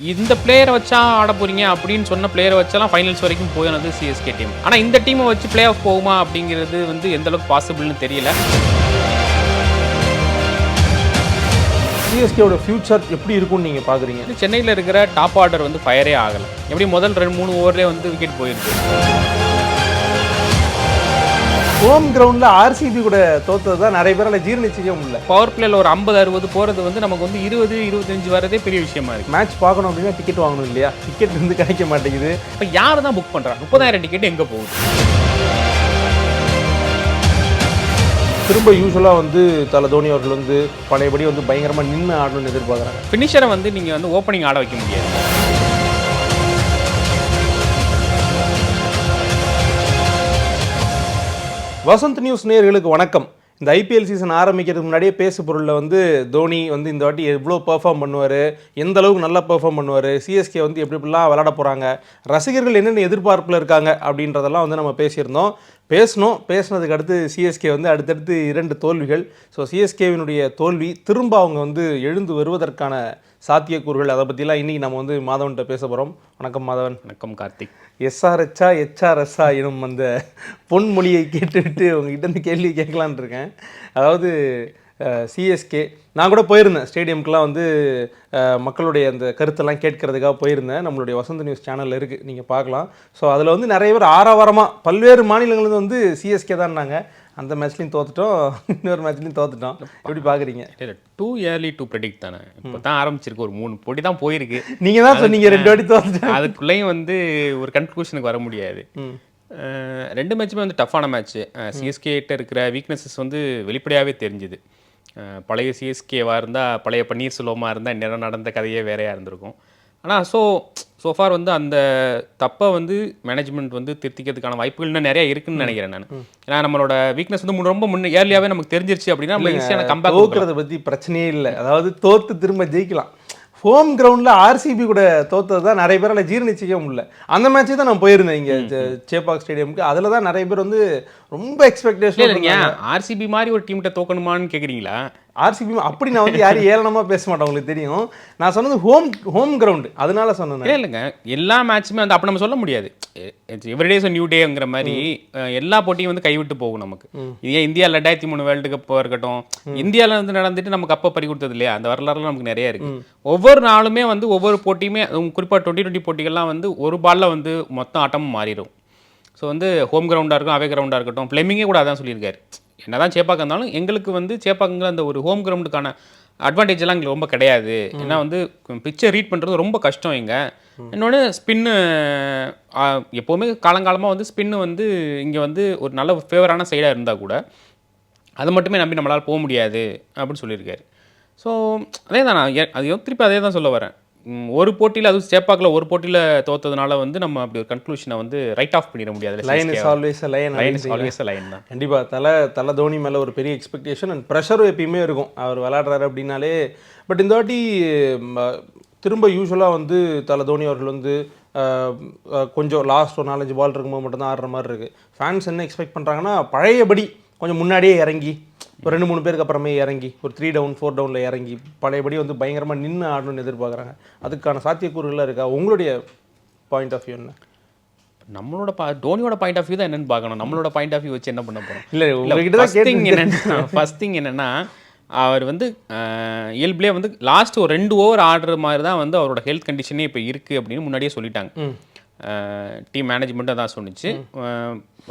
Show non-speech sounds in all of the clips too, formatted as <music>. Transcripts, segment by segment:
இந்த பிளேயரை வச்சா ஆட போறீங்க அப்படின்னு சொன்ன பிளேயரை வச்சாலாம் ஃபைனல்ஸ் வரைக்கும் போயினது சிஎஸ்கே டீம் ஆனால் இந்த டீமை வச்சு பிளே ஆஃப் போகுமா அப்படிங்கிறது வந்து எந்த அளவுக்கு பாசிபிள்னு தெரியல. சிஎஸ்கேவோட ஃபியூச்சர் எப்படி இருக்கும்னு நீங்கள் பார்க்குறீங்க சென்னையில் இருக்கிற டாப் ஆர்டர் வந்து ஃபயரே ஆகலை. எப்படி முதல் ரெண்டு மூணு ஓவர்லேயே வந்து விக்கெட் போயிருக்கு. ஹோம் கிரவுண்டில் ஆர்சிபி கூட தோத்தது தான் நிறைய பேரால் ஜீர்ணிச்சிக்க முடியல. பவர் பிளேல ஒரு ஐம்பது அறுபது போகிறது வந்து நமக்கு வந்து இருபது இருபத்தஞ்சு வரதே பெரிய விஷயமா இருக்கு. மேட்ச் பார்க்கணும் அப்படின்னா டிக்கெட் வாங்கணும் இல்லையா? டிக்கெட் வந்து கிடைக்க மாட்டேங்குது. இப்போ யார் தான் புக் பண்ணுறாங்க முப்பதாயிரம் டிக்கெட் எங்கே போகுது? திரும்ப யூஸ்வலாக வந்து தலை தோனி அவர்கள் வந்து பழையபடி வந்து பயங்கரமாக நின்று ஆடணும்னு எதிர்பார்க்குறாங்க. ஃபினிஷரை வந்து நீங்கள் வந்து ஓப்பனிங் ஆட வைக்க முடியாது. வசந்த் நியூஸ் நேயர்களுக்கு வணக்கம். இந்த ஐபிஎல் சீசன் ஆரம்பிக்கிறதுக்கு முன்னாடியே பேசு பொருளில் வந்து தோனி வந்து இந்த வாட்டி எவ்வளோ பெர்ஃபார்ம் பண்ணுவார் எந்த அளவுக்கு நல்லா பெர்ஃபார்ம் பண்ணுவார் சிஎஸ்கே வந்து எப்படி எப்படிலாம் விளாட போகிறாங்க ரசிகர்கள் என்னென்ன எதிர்பார்ப்பில் இருக்காங்க அப்படின்றதெல்லாம் வந்து நம்ம பேசியிருந்தோம். பேசணும். பேசினதுக்கு அடுத்து சிஎஸ்கே வந்து அடுத்தடுத்து இரண்டு தோல்விகள். ஸோ சிஎஸ்கேவினுடைய தோல்வி திரும்ப அவங்க வந்து எழுந்து வருவதற்கான சாத்தியக்கூறுகள். அதை பற்றிலாம் இன்றைக்கி நம்ம வந்து மாதவன்கிட்ட பேச போகிறோம் வணக்கம் மாதவன். வணக்கம் கார்த்திக். எஸ்ஆர்ஹெச்சா எச்ஆர்எஸ்ஆ எனும் அந்த பொன்மொழியை கேட்டுவிட்டு உங்ககிட்ட இந்த கேள்வி கேட்கலான் இருக்கேன். அதாவது சிஎஸ்கே நான் கூட போயிருந்தேன். ஸ்டேடியம்க்குலாம் வந்து மக்களுடைய அந்த கருத்தெல்லாம் கேட்கறதுக்காக போயிருந்தேன். நம்மளுடைய வசந்த நியூஸ் சேனலில் இருக்குது நீங்கள் பார்க்கலாம். ஸோ அதில் வந்து நிறைய பேர் ஆரவாரமாக பல்வேறு மாநிலங்கள்லேருந்து வந்து சிஎஸ்கே தான்னாங்க அந்த மேட்ச்லையும் தோத்துட்டோம். <laughs> இன்னொரு மேட்ச்லையும் தோத்துட்டோம். எப்படி பார்க்குறீங்க இல்லை டூ இயர்லி டூ ப்ரெடிக்ட் தானே. இப்போ தான் ஆரம்பிச்சிருக்கு. ஒரு மூணு போட்டி தான் போயிருக்கு. நீங்கள் தான் சொன்னீங்க ரெண்டு வாட்டி தோத்துட்டேன் அதுக்குள்ளேயும் வந்து ஒரு கன்க்ளூஷனுக்கு வர முடியாது. ரெண்டு மேட்சுமே வந்து டஃப்பான மேட்ச்சு சிஎஸ்கேட்ட இருக்கிற வீக்னஸஸ் வந்து வெளிப்படையாகவே தெரிஞ்சுது. பழைய சிஎஸ்கேவாக இருந்தால் பழைய பன்னீர்செல்வமாக இருந்தால் இந்நேரம் நடந்த கதையே வேறையாக இருந்திருக்கும். ஆனால் ஸோ சோஃபார் வந்து அந்த தப்பை வந்து மேனேஜ்மெண்ட் வந்து திருத்திக்கிறதுக்கான வாய்ப்புகள் இன்னும் நிறைய இருக்குன்னு நினைக்கிறேன் நான். ஏன்னா நம்மளோட வீக்னஸ் வந்து ரொம்ப முன்ன ஏர்லியாகவே நமக்கு தெரிஞ்சிருச்சு அப்படின்னா நம்ம ஈஸியான கம்பேக் தோக்குறத பத்தி பிரச்சனையே இல்லை. அதாவது தோத்து திரும்ப ஜெயிக்கலாம். ஹோம் கிரவுண்டில் ஆர்சிபி கூட தோத்தது தான் நிறைய பேரால் ஜீர்ணிச்சிக்க முடியல. அந்த மேட்ச்சு தான் நான் போயிருந்தேன் இங்கே சேப்பாக் ஸ்டேடியமுக்கு அதில் தான் நிறைய பேர் வந்து ரொம்ப எக்ஸ்பெக்டேஷன் இல்லைங்க ஆர்சிபி மாதிரி ஒரு டீம்கிட்ட தோக்கணுமான்னு கேட்குறீங்களா ஆர்சிபி அப்படி நான் வந்து யாரும் ஏளனமாக பேச மாட்டேன் உங்களுக்கு தெரியும். நான் சொன்னது ஹோம் ஹோம் கிரவுண்டு அதனால சொன்னேன் இல்லைங்க. எல்லா மேட்சுமே வந்து அப்போ நம்ம சொல்ல முடியாது. எவ்ரிடேஸ் நியூ டேங்கிற மாதிரி எல்லா போட்டியும் வந்து கைவிட்டு போகும் நமக்கு. இது ஏன் இந்தியா ரெண்டாயிரத்தி மூணு வேர்ல்டு கப் இருக்கட்டும் இந்தியாவில் வந்து நடந்துட்டு நமக்கு அப்போ பறி கொடுத்தது இல்லையா? அந்த வரலாறுலாம் நமக்கு நிறைய இருக்கு. ஒவ்வொரு நாளுமே வந்து ஒவ்வொரு போட்டியுமே குறிப்பாக டுவெண்ட்டி டுவெண்ட்டி போட்டிகள்லாம் வந்து ஒரு பால்ல வந்து மொத்தம் ஆட்டமும் மாறிடும். ஸோ வந்து ஹோம் கிரவுண்டாக இருக்கும் அவே கிரவுண்டாக இருக்கட்டும் ஃப்ளெமிங்கே கூட அதான் சொல்லியிருக்காரு. என்னதான் சேப்பாக்கம் இருந்தாலும் எங்களுக்கு வந்து சேப்பாக்கங்கிற அந்த ஒரு ஹோம் கிரவுண்டுக்கான அட்வான்டேஜ் எல்லாம் எங்களுக்கு ரொம்ப கிடையாது. ஏன்னா வந்து பிக்சர் ரீட் பண்ணுறது ரொம்ப கஷ்டம் இங்கே. இன்னொன்று ஸ்பின்னு எப்போவுமே காலங்காலமாக வந்து ஸ்பின்னு வந்து இங்கே வந்து ஒரு நல்ல ஃபேவரான சைடாக இருந்தால் கூட அதை மட்டுமே நம்பி நம்மளால் போக முடியாது அப்படின்னு சொல்லியிருக்காரு. ஸோ அதே தான் நான் ஏ- அது திருப்பி அதே தான் சொல்ல வரேன். ஒரு போட்டியில் அதுவும் சேப்பாக்கில் ஒரு போட்டியில் தோத்ததுனால வந்து நம்ம அப்படி ஒரு கன்க்ளூஷனை வந்து ரைட் ஆஃப் பண்ணிட முடியாது line is always line line is always line தான். கண்டிப்பா. தலை தலை தோனி மேலே ஒரு பெரிய எக்ஸ்பெக்டேஷன் அண்ட் ப்ரெஷரும் எப்பயுமே இருக்கும். அவர் விளையாடுறாரு அப்படின்னாலே. பட் இந்த வாட்டி திரும்ப யூஸ்வலாக வந்து தலை தோனி அவர்கள் வந்து கொஞ்சம் லாஸ்ட் ஒரு நாலஞ்சு பால் இருக்கும்போது மட்டும்தான் ஆடுற மாதிரி இருக்குது ஃபேன்ஸ் என்ன எக்ஸ்பெக்ட் பண்ணுறாங்கன்னா பழையபடி கொஞ்சம் முன்னாடியே இறங்கி ஒரு ரெண்டு மூணு பேருக்கு அப்புறமே இறங்கி ஒரு த்ரீ டவுன் ஃபோர் டவுனில் இறங்கி பழையபடி வந்து பயங்கரமாக நின்று ஆடணும்னு எதிர்பார்க்குறாங்க. அதுக்கான சாத்தியக்கூறுகள்லாம் இருக்கா? உங்களுடைய பாயிண்ட் ஆஃப் வியூ என்ன? நம்மளோட பா டோனியோட பாயிண்ட் ஆஃப் வியூ தான் என்னன்னு பார்க்கணும். நம்மளோட பாயிண்ட் ஆஃப் வியூ வச்சு என்ன பண்ண போகிறோம் இல்லை உங்ககிட்ட தான் திங் என்னன்னா ஃபர்ஸ்ட் திங் என்னன்னா அவர் வந்து அஹ், இயல்புலேயே வந்து லாஸ்ட் ஒரு ரெண்டு ஓவர் ஆடுற மாதிரி தான் வந்து அவரோட ஹெல்த் கண்டிஷனே இப்போ இருக்குது அப்படின்னு முன்னாடியே சொல்லிட்டாங்க. டீம் மேனேஜ்மெண்ட் அதான் சொன்னுச்சு.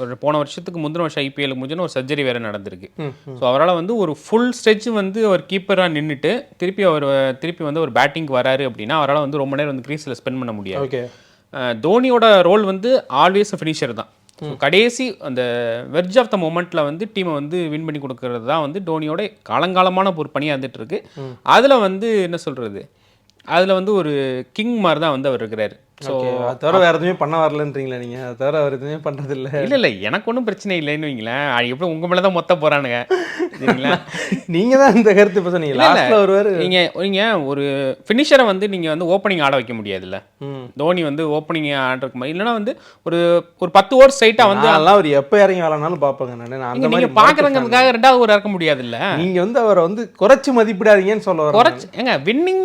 ஒரு போன வருஷத்துக்கு முந்தின வருஷம் ஐபிஎல் முடிஞ்சுன்னு ஒரு சர்ஜரி வேற நடந்திருக்கு. ஸோ அவரால் வந்து ஒரு ஃபுல் ஸ்ட்ரெச் வந்து அவர் கீப்பராக நின்றுட்டு திருப்பி அவர் திருப்பி வந்து ஒரு பேட்டிங்க்கு வராரு அப்படின்னா அவரால் வந்து ரொம்ப நேரம் வந்து க்ரீஸில் ஸ்பெண்ட் பண்ண முடியாது. தோனியோட ரோல் வந்து ஆல்வேஸ் ஃபினிஷர் தான். கடைசி அந்த வெர்ஜ் ஆஃப் த மொமெண்ட்ல வந்து டீமை வந்து வின் பண்ணி கொடுக்கறது தான் வந்து டோனியோட காலங்காலமான ஒரு பணியாக இருந்துட்டு இருக்கு. அதில் வந்து என்ன சொல்றது? அதில் வந்து ஒரு கிங் மாதிரி தான் வந்து அவர் இருக்கிறாரு. ஸோ அது தவிர வேற எதுவுமே பண்ண வரலன்றீங்களா நீங்க? அதை தவிர அவர் எதுவுமே பண்றது இல்ல இல்லை இல்லை எனக்கு ஒன்றும் பிரச்சனை இல்லைன்னு வைங்களேன். எப்படி உங்கள் மேலே தான் மொத்த போகிறானுங்க சரிங்களா? <laughs> நீங்க தான் இந்த கருத்து இப்ப சொன்னீங்க. இல்ல, இல்ல. லாஸ்ட்ல வருவாரு நீங்கள் நீங்கள் ஒரு ஃபினிஷரை வந்து நீங்கள் வந்து ஓப்பனிங் ஆட வைக்க முடியாதுல்ல. தோனி வந்து ஓப்பனிங் ஆடுறதுக்கு மாதிரி இல்லைன்னா வந்து ஒரு ஒரு பத்து ஓவர் ஸ்ட்ரைட்டாக வந்து நான்லாம் அவர் எப்ப இறங்கி வரலனாலும் பாப்பேங்க நான். அந்த நீங்கள் பார்க்குறங்கிறதுக்காக ரெண்டாவது ஓவர் இறக்க முடியாதுல்ல? நீங்க வந்து அவரை வந்து குறைச்சு மதிப்பிடாதீங்கன்னு சொல்ல குறைச்சு ஏங்க வின்னிங்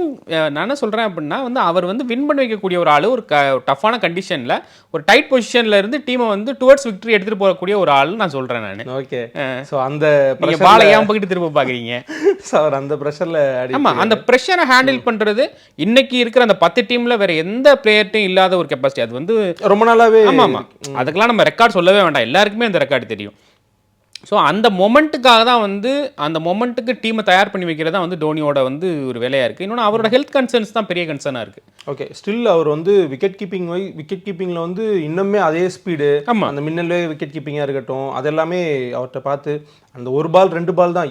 நான் என்ன சொல்கிறேன் அப்படின்னா வந்து அவர் வந்து வின் பண்ண வைக்கக்கூடிய ஒரு ஆள் ஒரு க டஃப்பான கண்டிஷனில் ஒரு டைட் பொசிஷனில் இருந்து டீமை வந்து டுவர்ட்ஸ் விக்டரி எடுத்துகிட்டு போகக்கூடிய ஒரு ஆள் நான் சொல்கிறேன் நான். ஓகே சோ அந்த நீங்கள் பாலை ஏன் பக்கிட்டு திரும்ப பார்க்குறீங்க <laughs> so அவர் அந்த ப்ரெஷர்ல அடி ஆமா அந்த ப்ரெஷரை ஹேண்டில் பண்றது இன்னைக்கு இருக்கிற அந்த பத்து டீம்ல வேற எந்த பிளேயர்ட்டும் இல்லாத ஒரு கெப்பாசிட்டி அது வந்து ரொம்ப நாளாவே ஆமா ஆமா. அதுக்கெல்லாம் நம்ம ரெக்கார்ட் சொல்லவே வேண்டாம். எல்லாருக்குமே அந்த ரெக்கார்டு தெரியும். ஸோ அந்த மொமெண்ட்டுக்காக தான் வந்து அந்த மொமெண்ட்டுக்கு டீமை தயார் பண்ணி வைக்கிறது தான் வந்து டோனியோட வந்து ஒரு வேலையா இருக்கு. இன்னொன்று அவரோட ஹெல்த் கன்சர்ன்ஸ் தான் பெரிய கன்சர்னாக இருக்கு. ஓகே ஸ்டில் அவர் வந்து விக்கெட் கீப்பிங் வை விக்கெட் கீப்பிங்ல வந்து இன்னுமே அதே ஸ்பீடு ஆமா. அந்த மின்னலே விக்கெட் கீப்பிங்கா இருக்கட்டும் அதெல்லாமே அவர்கிட்ட பார்த்து அந்த ஒரு பால் ரெண்டு பால் தான்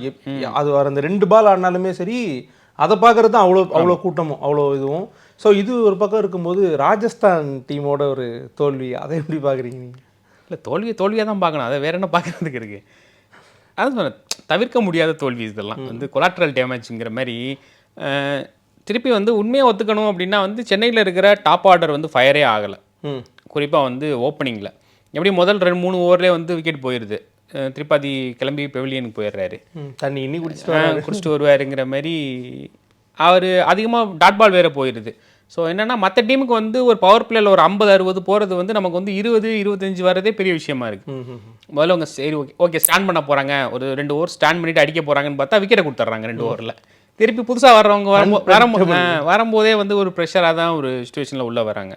அது அந்த ரெண்டு பால் ஆடினாலுமே சரி அதை பார்க்கறது தான் அவ்வளோ அவ்வளோ கூட்டமும் அவ்வளோ இதுவும். ஸோ இது ஒரு பக்கம் இருக்கும்போது ராஜஸ்தான் டீமோட ஒரு தோல்வி அதை எப்படி பார்க்குறீங்க நீங்கள் இல்லை தோல்வியை தோல்வியாக தான் பார்க்கணும். அதை வேற என்ன பார்க்கறதுக்கு இருக்கு? அதான் சொன்னேன் தவிர்க்க முடியாத தோல்வி இதெல்லாம். வந்து கொலாட்ரல் டேமேஜ்ங்கிற மாதிரி திருப்பி வந்து உண்மையை ஒத்துக்கணும் அப்படின்னா வந்து சென்னையில் இருக்கிற டாப் ஆர்டர் வந்து ஃபயரே ஆகலை. குறிப்பாக வந்து ஓப்பனிங்கில் எப்படி முதல் ரெண்டு மூணு ஓவர்லேயே வந்து விக்கெட் போயிடுது திரிபாதி கிளம்பி பெவிலியனுக்கு போயிடுறாரு. தண்ணி இன்னி குடிச்சிட்டு குடிச்சிட்டு வருவாருங்கிற மாதிரி அவர் அதிகமாக டாட் பால் வேறு போயிடுது ஸோ என்னன்னா மற்ற டீமுக்கு வந்து ஒரு பவர் பிளேயில் ஒரு ஐம்பது அறுபது போகிறது வந்து நமக்கு வந்து இருபது இருபத்தஞ்சு வரதே பெரிய விஷயமா இருக்கு. முதல்ல அவங்க சரி ஓகே ஓகே ஸ்டாண்ட் பண்ண போகிறாங்க ஒரு ரெண்டு ஓவர் ஸ்டாண்ட் பண்ணிட்டு அடிக்க போகிறாங்கன்னு பார்த்தா விக்கெட்டை கொடுத்துட்றாங்க ரெண்டு ஓவரில் திருப்பி புதுசாக வர்றவங்க வரும்போ வரும்போ ஆ, வரும்போதே வந்து ஒரு ப்ரெஷராக தான் ஒரு சுச்சுவேஷனில் உள்ளே வராங்க.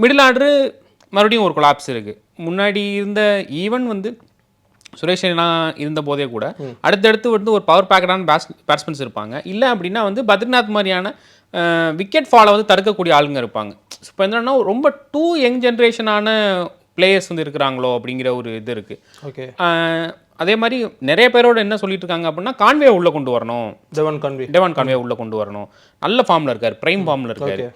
மிடில் ஆர்டரு மறுபடியும் ஒரு கொலாப்ஸ் இருக்குது முன்னாடி இருந்த ஈவன் வந்து சுரேஷ் ரெய்னா இருந்த போதே கூட அடுத்தடுத்து வந்து ஒரு பவர் பேக்கடான பேட்ஸ் பேட்ஸ்மேன்ஸ் இருப்பாங்க. இல்லை அப்படின்னா வந்து பத்ரிநாத் மாதிரியான விக்கெட் ஃபாலை வந்து தடுக்கக்கூடிய ஆளுங்க இருப்பாங்க. இப்போ என்னன்னா ரொம்ப டூ யங் ஜென்ரேஷனான பிளேயர்ஸ் வந்து இருக்கிறாங்களோ அப்படிங்கிற ஒரு இது இருக்குது ஓகே அதே மாதிரி நிறைய பேரோட என்ன சொல்லிட்டு இருக்காங்க அப்படின்னா கான்வே உள்ளே கொண்டு வரணும். ஜவன் கன்வி டெவான் கான்வே உள்ளே கொண்டு வரணும். நல்ல ஃபார்மில் இருக்கார் பிரைம் ஃபார்மில் இருக்காரு.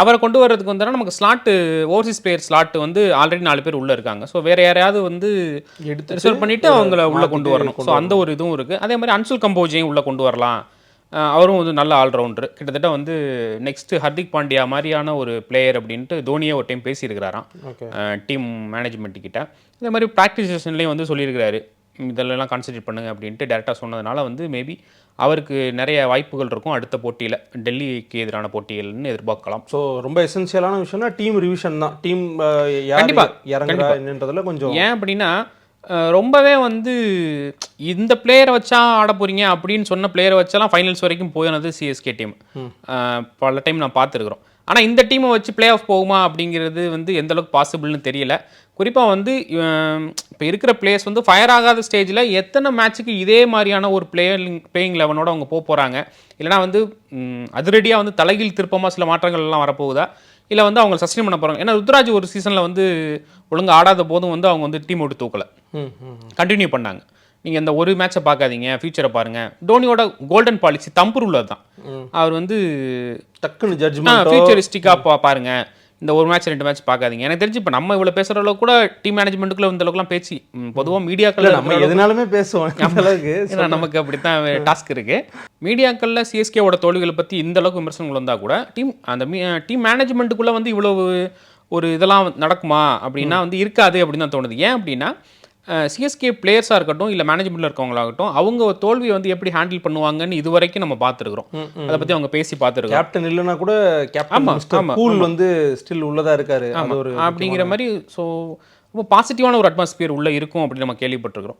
அவரை கொண்டு வர்றதுக்கு வந்து நமக்கு ஸ்லாட்டு ஓவர்சீஸ் பிளேயர் ஸ்லாட் வந்து ஆல்ரெடி நாலு பேர் உள்ள இருக்காங்க. ஸோ வேற யாரையாவது வந்து எடுத்து ரிசர்வ் பண்ணிட்டு அவங்கள உள்ள கொண்டு வரணும். ஸோ அந்த ஒரு இதுவும் இருக்கு. அதே மாதிரி அன்சுல் கம்போஜையும் உள்ள கொண்டு வரலாம். அவரும் வந்து நல்ல ஆல்ரவுண்டர். கிட்டத்தட்ட வந்து நெக்ஸ்ட் ஹர்திக் பாண்டியா மாதிரியான ஒரு பிளேயர் அப்படின்ட்டு தோனியே ஒரு டைம் பேசியிருக்கிறாராம். டீம் மேனேஜ்மெண்ட் கிட்ட. இதே மாதிரி ப்ராக்டிஸ் செஷன்லேயும் வந்து சொல்லியிருக்கிறாரு. இதெல்லாம் கான்சென்ட்ரேட் பண்ணுங்க அப்படின்ட்டு டேரெக்டாக சொன்னதுனால வந்து மேபி அவருக்கு நிறைய வாய்ப்புகள் இருக்கும் அடுத்த போட்டியில். டெல்லிக்கு எதிரான போட்டிகள்னு எதிர்பார்க்கலாம். ஸோ ரொம்ப எசென்சியலான விஷயம்னா டீம் ரிவிஷன் தான். டீம் யார் கண்டிப்பா, இறங்குறா என்னன்றதுல கொஞ்சம் ஏன் அப்படின்னா ரொம்பவே வந்து இந்த பிளேயரை வச்சா ஆட போறீங்க அப்படின்னு சொன்ன பிளேயரை வச்சாலாம் ஃபைனல்ஸ் வரைக்கும் போயினது சிஎஸ்கே டீம் பல டைம் நான் பார்த்துருக்குறோம். ஆனால் இந்த டீமை வச்சு பிளே ஆஃப் போகுமா அப்படிங்கிறது வந்து எந்த அளவுக்கு பாசிபிள்னு தெரியல. குறிப்பாக வந்து இப்போ இருக்கிற பிளேயர்ஸ் வந்து ஃபயர் ஆகாத ஸ்டேஜில் எத்தனை மேட்ச்சுக்கு இதே மாதிரியான ஒரு பிளேயர் பிளேயிங் லெவனோட அவங்க போக போகிறாங்க இல்லைனா வந்து அதிரடியாக வந்து தலைகீழ் திருப்பமாக சில மாற்றங்கள் எல்லாம் வரப்போகுதா? இல்லை வந்து அவங்க சஸ்டெயின் பண்ண போகிறாங்க ஏன்னா ருத்ராஜ் ஒரு சீசனில் வந்து ஒழுங்கா ஆடாத போதும் வந்து அவங்க வந்து டீம் விட்டு தூக்கலை. கண்டினியூ பண்ணாங்க. நீங்கள் இந்த ஒரு மேட்சை பார்க்காதீங்க ஃபியூச்சரை பாருங்க. டோனியோட கோல்டன் பாலிசி தம்பு உள்ளது தான். அவர் வந்து டக்குன்னு ஜட்ஜ்மெண்ட் ஃபியூச்சரிஸ்டிக்காக பா பாருங்க. இந்த ஒரு மேட்ச் ரெண்டு மேட்ச் பார்க்காதீங்க. எனக்கு தெரிஞ்சு இப்போ நம்ம இவ்வளோ பேசுகிற அளவுக்கு கூட டீம் மேனேஜ்மெண்ட்டுக்குள்ள இந்த அளவுக்குலாம் பேச்சு பொதுவாக மீடியாக்கள் நம்ம எதுனாலுமே பேசுவோம். அளவுக்கு. <laughs> ஏன்னா நமக்கு அப்படித்தான் டாஸ்க் இருக்கு. மீடியாக்கள்ல சிஎஸ்கேவோட தோல்விகளை பத்தி இந்த அளவுக்கு விமர்சனங்கள் வந்தா கூட டீம் அந்த டீம் மேனேஜ்மெண்ட்டுக்குள்ள வந்து இவ்வளவு ஒரு இதெல்லாம் நடக்குமா அப்படின்னா வந்து இருக்காது அப்படின்னு தான் தோணுது. ஏன் அப்படின்னா சிஎஸ்கே பிளேயர்ஸாக இருக்கட்டும் இல்லை மேனேஜ்மெண்ட்டில் இருக்கவங்களாகட்டும் அவங்க தோல்வியை வந்து எப்படி ஹேண்டில் பண்ணுவாங்கன்னு இது வரைக்கும் நம்ம பார்த்துருக்குறோம். அதை பற்றி அவங்க பேசி பார்த்துருக்கோம் கேப்டன் இல்லைன்னா கூட கேப்டன் கூல் வந்து ஸ்டில் உள்ளதா இருக்காரு. ஒரு அப்படிங்கிற மாதிரி ஸோ ரொம்ப பாசிட்டிவான ஒரு அட்மாஸ்பியர் உள்ள இருக்கும் அப்படின்னு நம்ம கேள்விப்பட்டிருக்கிறோம்.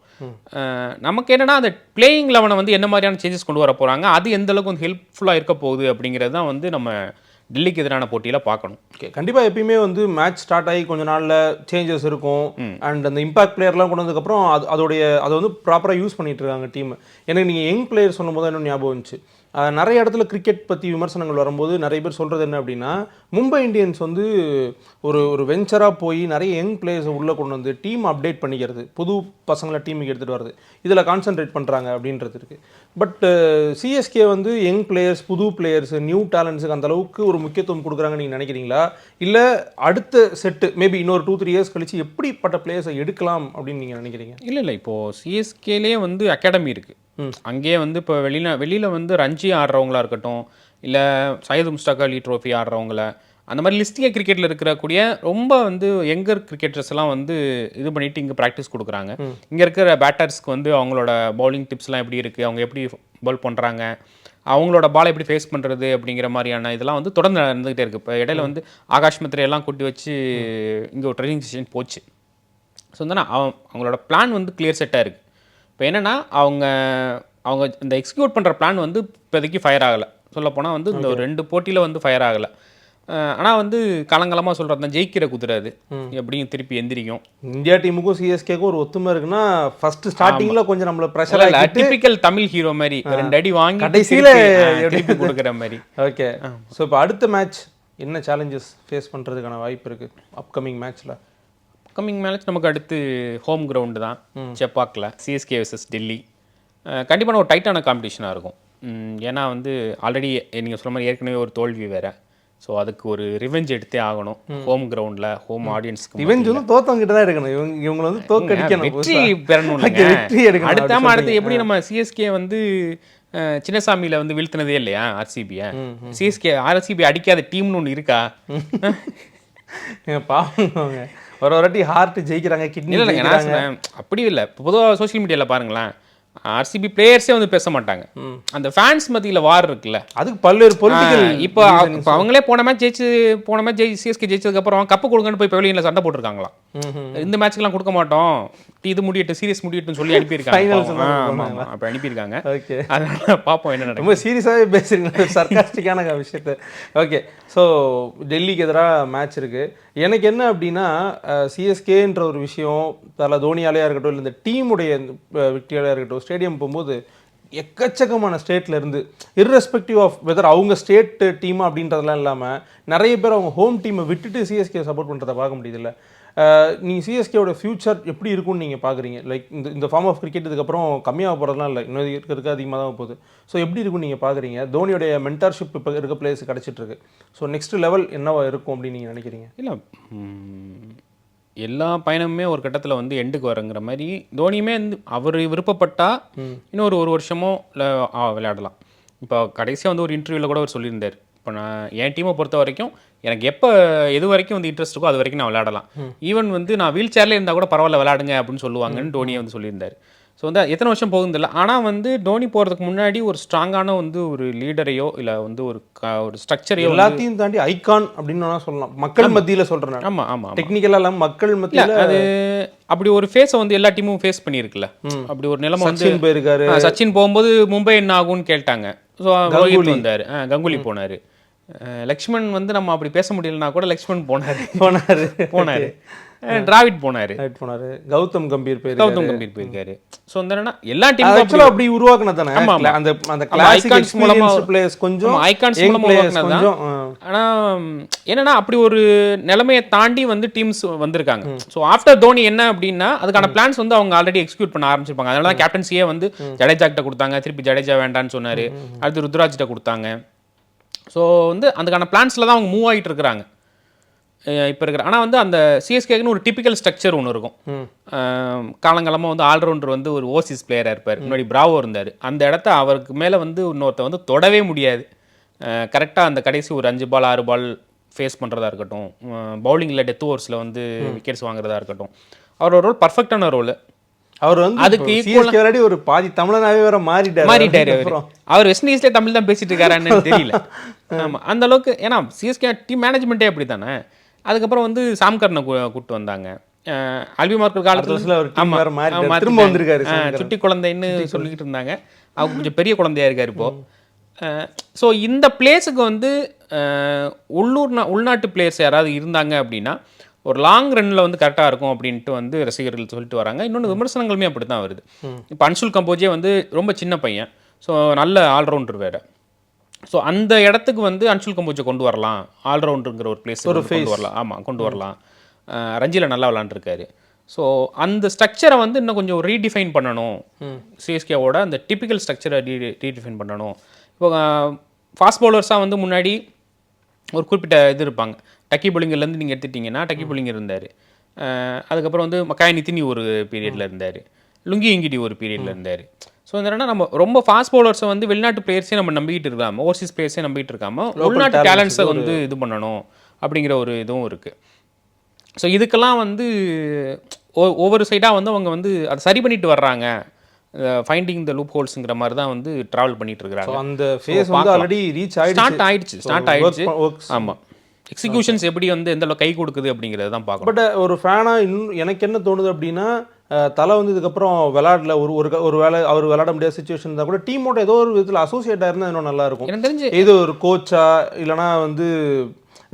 நமக்கு என்னன்னா அந்த பிளேயிங் லெவனை வந்து என்ன மாதிரியான சேஞ்சஸ் கொண்டு வர போறாங்க அது எந்த அளவுக்கு வந்து ஹெல்ப்ஃபுல்லாக இருக்க போகுது அப்படிங்கிறது தான் வந்து நம்ம டெல்லிக்கு எதிரான போட்டியில பார்க்கணும். ஓகே கண்டிப்பா எப்பயுமே வந்து மேட்ச் ஸ்டார்ட் ஆகி கொஞ்ச நாள்ல சேஞ்சஸ் இருக்கும். அண்ட் அந்த இம்பாக்ட் பிளேயர்லாம் கொண்டு வந்ததுக்கப்புறம் அது அதோடைய அதை வந்து ப்ராப்பராக யூஸ் பண்ணிட்டு இருக்காங்க டீம் எனக்கு நீங்க யங் பிளேயர் சொல்லும் போது இன்னும் ஞாபகம் வந்துச்சு. அஹ், நிறைய இடத்துல கிரிக்கெட் பற்றி விமர்சனங்கள் வரும்போது நிறைய பேர் சொல்கிறது என்ன அப்படின்னா மும்பை இந்தியன்ஸ் வந்து ஒரு ஒரு வெஞ்சராக போய் நிறைய யங் பிளேயர்ஸை உள்ளே கொண்டு வந்து டீம் அப்டேட் பண்ணிக்கிறது. புது பசங்களை டீமுக்கு எடுத்துகிட்டு வருது இதில் கான்சென்ட்ரேட் பண்ணுறாங்க அப்படின்றது இருக்குது பட் சிஎஸ்கே வந்து யங் பிளேயர்ஸ் புது பிளேயர்ஸ் நியூ டேலண்ட்ஸுக்கு அந்தளவுக்கு ஒரு முக்கியத்துவம் கொடுக்குறாங்கன்னு நீங்கள் நினைக்கிறீங்களா? இல்லை அடுத்த செட்டு மேபி இன்னொரு டூ த்ரீ இயர்ஸ் கழித்து எப்படிப்பட்ட பிளேயர்ஸை எடுக்கலாம் அப்படின்னு நீங்கள் நினைக்கிறீங்க? இல்லை இல்லை. இப்போது சிஎஸ்கேலே வந்து அகாடமி இருக்குது அங்கேயே வந்து இப்போ வெளியில வெளியில் வந்து ரஞ்சி ஆடுறவங்களா இருக்கட்டும் இல்லை சையது முஸ்டாக் அலி ட்ரோஃபி ஆடுறவங்கள அந்த மாதிரி லிஸ்டிய கிரிக்கெட்டில் இருக்கக்கூடிய ரொம்ப வந்து யங்கர் கிரிக்கெட்டர்ஸ் எல்லாம் வந்து இது பண்ணிட்டு இங்கே ப்ராக்டிஸ் கொடுக்குறாங்க. இங்கே இருக்கிற பேட்டர்ஸ்க்கு வந்து அவங்களோட பவுலிங் டிப்ஸ்லாம் எப்படி இருக்குது அவங்க எப்படி பவுல் பண்ணுறாங்க அவங்களோட பாலை எப்படி ஃபேஸ் பண்ணுறது அப்படிங்கிற மாதிரியான இதெல்லாம் வந்து தொடர்ந்து நடந்துகிட்டே இருக்குது இப்போ இடையில வந்து ஆகாஷ் மித்ரே எல்லாம் கூட்டி வச்சு இங்கே ஒரு ட்ரைனிங் செஷன் போச்சு. ஸோ வந்து அவன் அவங்களோட பிளான் வந்து கிளியர் செட்டாக இருக்குது இப்போ என்னென்னா அவங்க அவங்க இந்த எக்ஸிக்யூட் பண்ணுற பிளான் வந்து இப்போதைக்கு ஃபயர் ஆகலை. சொல்லப்போனால் வந்து இந்த ஒரு ரெண்டு போட்டியில் வந்து ஃபயர் ஆகலை. ஆனால் வந்து காலங்காலமாக சொல்கிறது தான் ஜெயிக்கிற குதிரை அது. எப்படியும் திருப்பி எந்திரிக்கும். இந்தியா டீமுக்கும் சிஎஸ்கேக்கும் ஒரு ஒத்துமை இருக்குன்னா ஃபர்ஸ்ட் ஸ்டார்டிங்ல கொஞ்சம் நம்மள ப்ரெஷர் டிபிக்கல் தமிழ் ஹீரோ மாதிரி ரெண்டு அடி வாங்கி கடைசியில திருப்பி, கொடுக்குற மாதிரி. ஓகே ஸோ இப்போ அடுத்த மேட்ச் என்ன சேலஞ்சஸ் ஃபேஸ் பண்றதுக்கான வாய்ப்பு இருக்கு? அப்கமிங் மேட்ச்ல கம்மிங் மேட்ச் நமக்கு அடுத்து ஹோம் கிரவுண்டு தான் செப்பாக்கில் சிஎஸ்கே வர்சஸ் டெல்லி கண்டிப்பான ஒரு டைட்டான காம்படிஷனாக இருக்கும். ஏன்னா வந்து ஆல்ரெடி நீங்கள் சொல்ல மாதிரி ஏற்கனவே ஒரு தோல்வி வேற. ஸோ அதுக்கு ஒரு ரிவெஞ்ச் எடுத்தே ஆகணும். ஹோம் கிரவுண்டில் ஹோம் ஆடியன்ஸ்க்கு இவன் வந்து தோத்தவங்க தான் இருக்கணும் இவங்க இவங்களை வந்து தோக்கடிக்கணும் வெற்றி. பெறணும் வெற்றி எடுக்கணும். அடுத்த அடுத்து. எப்படி நம்ம சிஎஸ்கே வந்து சின்னசாமியில வந்து வீழ்த்தினதே இல்லையா ஆர்சிபியை சிஎஸ்கே ஆர்சிபி அடிக்காத டீம்னு ஒன்று இருக்கா? அவங்க. ஒரு வாட்டி ஹார்ட் ஜெயிக்கிறாங்க கிட்னி இல்லை அப்படி இல்லை. பொதுவாக சோஷியல் மீடியாவில் பாருங்களேன் ஆர்சிபி பிளேயர்ஸே வந்து பேச மாட்டாங்க. அந்த ஃபேன்ஸ் மத்தியில் வார் இருக்குல்ல. அதுக்கு பல்வேறு பொலிட்டிக்கல் இப்போ அவங்களே போன மேட்ச் ஜெயிச்சு போன மேட்ச் ஜெயி சிஎஸ்கே ஜெயிச்சதுக்கு அப்புறம் கப்பு கொடுங்கன்னு போய் பவிலியனில் சண்டை போட்டிருக்காங்களாம். இந்த மேட்ச்க்கெல்லாம் கொடுக்க மாட்டோம். இது முடியட்டும் சீரியஸ் முடியட்டும்னு சொல்லி அனுப்பியிருக்காங்க. அப்போ அனுப்பியிருக்காங்க. ஓகே. அதனால பார்ப்போம் என்ன நடக்கும் ரொம்ப சீரியஸாகவே பேசுறீங்க. சர்க்காஸ்டிக்கான விஷயத்த. ஓகே. ஸோ டெல்லிக்கு எதிராக மேட்ச் இருக்கு. எனக்கு என்ன அப்படின்னா சிஎஸ்கேன்ற ஒரு விஷயம் தலை தோனியாலையாக இருக்கட்டும் இல்லை இந்த டீமுடைய விக்டியாலையாக இருக்கட்டும் ஸ்டேடியம் போகும்போது எக்கச்சக்கமான ஸ்டேட்ல இருந்து இர்ரெஸ்பெக்டிவ் ஆஃப் வெதர் அவங்க ஸ்டேட் டீமா அப்படின்றதெல்லாம் இல்லாமல் நிறைய பேர் அவங்க ஹோம் டீமை விட்டுட்டு சிஎஸ்கே சப்போர்ட் பண்ணுறதை பார்க்க முடியுதுல்ல. நீங்கள் சிஎஸ்கேவோட ஃபியூச்சர் எப்படி இருக்கும்னு நீங்கள் பார்க்குறீங்க லைக் இந்த இந்த ஃபார்ம் ஆஃப் கிரிக்கெட் இதுக்கப்புறம் கம்மியாக போகிறதுலாம் இல்லை. இன்னும் இருக்கிறதுக்கு அதிகமாக தான் போகுது. ஸோ எப்படி இருக்கும்னு நீங்கள் பார்க்குறீங்க தோனியோடைய மென்டார்ஷிப் இப்போ இருக்க பிளேஸ் கிடச்சிட்டு இருக்கு. ஸோ நெக்ஸ்ட் லெவல் என்னவா இருக்கும் அப்படின்னு நீங்கள் நினைக்கிறீங்க? இல்லை எல்லா பயணமுமே ஒரு கட்டத்தில் வந்து எண்டுக்கு வரங்கிற மாதிரி தோனியுமே வந்து அவர் விருப்பப்பட்டா இன்னும் ஒரு ஒரு வருஷமோ விளையாடலாம். இப்போ கடைசியாக வந்து ஒரு இன்டர்வியூவில் கூட அவர் சொல்லியிருந்தார். இப்போ நான் என் டீமை பொறுத்த வரைக்கும் எனக்கு எப்போ எது வரைக்கும் வந்து இன்ட்ரெஸ்ட் இருக்கோ அது வரைக்கும் நான் விளையாடலாம். ஈவன் வந்து நான் வீல் சேர்ல இருந்தால் கூட பரவாயில்ல விளையாடுங்க அப்படின்னு சொல்லுவாங்கன்னு டோனியை வந்து சொல்லியிருந்தார். ஸோ வந்து எத்தனை வருஷம் போகுது இல்லை ஆனால் வந்து டோனி போகிறதுக்கு முன்னாடி ஒரு ஸ்ட்ராங்கான வந்து ஒரு லீடரையோ இல்லை வந்து ஒரு ஒரு ஸ்ட்ரக்சரையோ எல்லாத்தையும் தாண்டி ஐகான் அப்படின்னு சொல்லலாம். மக்கள் மத்தியில் சொல்கிறேன் ஆமாம் ஆமாம் டெக்னிக்கலாக இல்லாமல் மக்கள் மத்தியில் அது அப்படி ஒரு ஃபேஸை வந்து எல்லா டீமும் ஃபேஸ் பண்ணியிருக்குல்ல. அப்படி ஒரு நிலைமை வந்து சச்சின் போயிருக்காரு. சச்சின் போகும்போது மும்பை என்ன ஆகும்னு கேட்டாங்க. ஸோ வந்தார். கங்குலி போனார். லக்ஷ்மண் வந்து நம்ம அப்படி பேச முடியலனா கூட லக்ஷ்மண் போனார். போனாரு. போனார். டிராவிட் போனார். போனாரு. கௌதம் கம்பீர் பேர் கௌதம் கம்பீர் போயிருக்காரு. ஸோ என்னன்னா எல்லா டீமும் ஆக்சுவலாக அப்படி உருவாக்குனது தானே. ஆமா, ஆமா. அந்த அந்த icons மூலமா பிளேயர்ஸ் கொஞ்சம் ஐகான்ஸ் மூலமா உருவாக்குனது கொஞ்சம் ஆ. ஆனா ம், என்னன்னா அப்படி ஒரு நிலைமையை தாண்டி வந்து டீம்ஸ் வந்திருக்காங்க. ஸோ ஆஃப்டர் தோனி என்ன அப்படின்னா அதுக்கான பிளான்ஸ் வந்து அவங்க ஆல்ரெடி எக்ஸிக்யூட் பண்ண ஆரம்பிச்சிருப்பாங்க. அதனால தான் கேப்டன்சியே வந்து ஜடேஜா கிட்ட கொடுத்தாங்க. திருப்பி ஜடேஜா வேண்டான்னு சொன்னாரு. அடுத்து ருத்ராஜ் கிட்ட கொடுத்தாங்க. ஸோ வந்து அதுக்கான பிளான்ஸ்ல தான் அவங்க மூவ் ஆகிட்டு இருக்கிறாங்க இப்போ இருக்கிற ஆனால் வந்து அந்த சிஎஸ்கேக்குன்னு ஒரு டிபிக்கல் ஸ்ட்ரக்சர் ஒன்று இருக்கும். காலங்காலமாக வந்து ஆல்ரவுண்டர் வந்து ஒரு ஓசிஸ் பிளேயராக இருப்பார். முன்னாடி பிராவோ இருந்தார். அந்த இடத்த அவருக்கு மேலே வந்து இன்னொருத்த வந்து தொடவே முடியாது. கரெக்டாக அந்த கடைசி ஒரு அஞ்சு பால் ஆறு பால் ஃபேஸ் பண்ணுறதா இருக்கட்டும். பவுலிங்கில் டெத் ஓவர்ஸில் வந்து விக்கெட்ஸ் வாங்குறதா இருக்கட்டும். அவரோட ரோல் பர்ஃபெக்டான ரோல் அவர் வந்து அதுக்கு ஆல்ரெடி ஒரு பாதி தமிழனாவே வேற மாறிட்டாரு. மாறிட்டாரு அவரு. அவர் வெஸ்ட் இண்டீஸ்லேயே தமிழ் தான் பேசிட்டு இருக்காரான்னு தெரியல. <laughs> ஆமா அந்த அளவுக்கு ஏன்னா சிஎஸ்கே டீம் மேனேஜ்மெண்ட்டே அப்படி தானே அதுக்கப்புறம் வந்து சாம்கர்னை கூப்பிட்டு வந்தாங்க. அல்வி மார்க்கர் காலத்துல திரும்ப. வந்திருக்காரு. சுட்டி குழந்தைன்னு சொல்லிக்கிட்டு இருந்தாங்க. அவங்க கொஞ்சம் பெரிய குழந்தையா இருக்காரு இப்போ. ஸோ இந்த பிளேஸுக்கு வந்து உள்ளூர் உள்நாட்டு பிளேயர்ஸ் யாராவது இருந்தாங்க அப்படின்னா ஒரு லாங் ரன்னில் வந்து கரெக்டாக இருக்கும் அப்படின்ட்டு வந்து ரசிகர்கள் சொல்லிட்டு வராங்க. இன்னொன்று விமர்சனங்களுமே அப்படி தான் வருது. இப்போ அன்சுல் கம்போஜே வந்து ரொம்ப சின்ன பையன். ஸோ நல்ல ஆல்ரவுண்டர் வேறு. ஸோ அந்த இடத்துக்கு வந்து அன்சுல் கம்போஜை கொண்டு வரலாம். ஆல்ரவுண்டருங்கிற ஒரு பிளேஸ் கொண்டு வரலாம். ஆமாம் கொண்டு வரலாம். அஹ் ரஞ்சில நல்லா விளாண்டுருக்காரு. ஸோ அந்த ஸ்ட்ரக்சரை வந்து இன்னும் கொஞ்சம் ரீடிஃபைன் பண்ணணும். சிஎஸ்கேவோட அந்த டிபிக்கல் ஸ்ட்ரக்சரை ரீ ரீடிஃபைன் பண்ணணும். இப்போ ஃபாஸ்ட் பவுலர்ஸாக வந்து முன்னாடி ஒரு குறிப்பிட்ட இது இருப்பாங்க. டக்கி புலிங்கர்லேருந்து நீங்கள் எடுத்துட்டிங்கன்னா டக்கி புலிங்கர் இருந்தார். அதுக்கப்புறம் வந்து மக்காய் நிதினி ஒரு பீரியடில் இருந்தார். லுங்கி இங்கிடி ஒரு பீரியடில் இருந்தார். ஸோ என்னன்னா நம்ம ரொம்ப ஃபாஸ்ட் பவுலர்ஸை வந்து வெளிநாட்டு பிளேயர்ஸே நம்ம நம்பிக்கிட்டு இருக்காம ஓவர்சீஸ் பிளேயர்ஸே நம்பிக்கிட்டு இருக்காம உள்நாட்டு டேலண்ட்ஸை வந்து இது பண்ணணும் அப்படிங்கிற ஒரு இதுவும் இருக்குது ஸோ இதுக்கெல்லாம் வந்து ஒவ்வொரு சைடாக வந்து அவங்க வந்து அதை சரி பண்ணிட்டு வர்றாங்க. ஃபைண்டிங் த லூப் ஹோல்ஸுங்கிற மாதிரி தான் வந்து ட்ராவல் பண்ணிட்டு இருக்கிறாங்க. அந்த ஃபேஸ் வந்து ஆல்ரெடி ரீச் ஆயிடுச்சு. ஸ்டார்ட் ஆயிடுச்சு ஸ்டார்ட் ஆயிடுச்சு. ஆமாம் எக்ஸிக்யூஷன்ஸ் எப்படி வந்து எந்த கை கொடுக்குது அப்படிங்கிறத தான் பார்க்கணும். பட் ஒரு ஃபேனாக இன்னும் எனக்கு என்ன தோணுது அப்படின்னா தலை வந்து இதுக்கப்புறம் விளையாடல. ஒரு ஒரு ஒரு வேலை அவர் விளையாட முடியாத சுச்சுவேஷன் இருந்தால் கூட டீமோட ஏதோ ஒரு விதத்தில் அசோசியேட் ஆயிருந்தா இன்னும் நல்லா இருக்கும். எனக்கு தெரிஞ்சு இது ஒரு கோச்சா இல்லைனா வந்து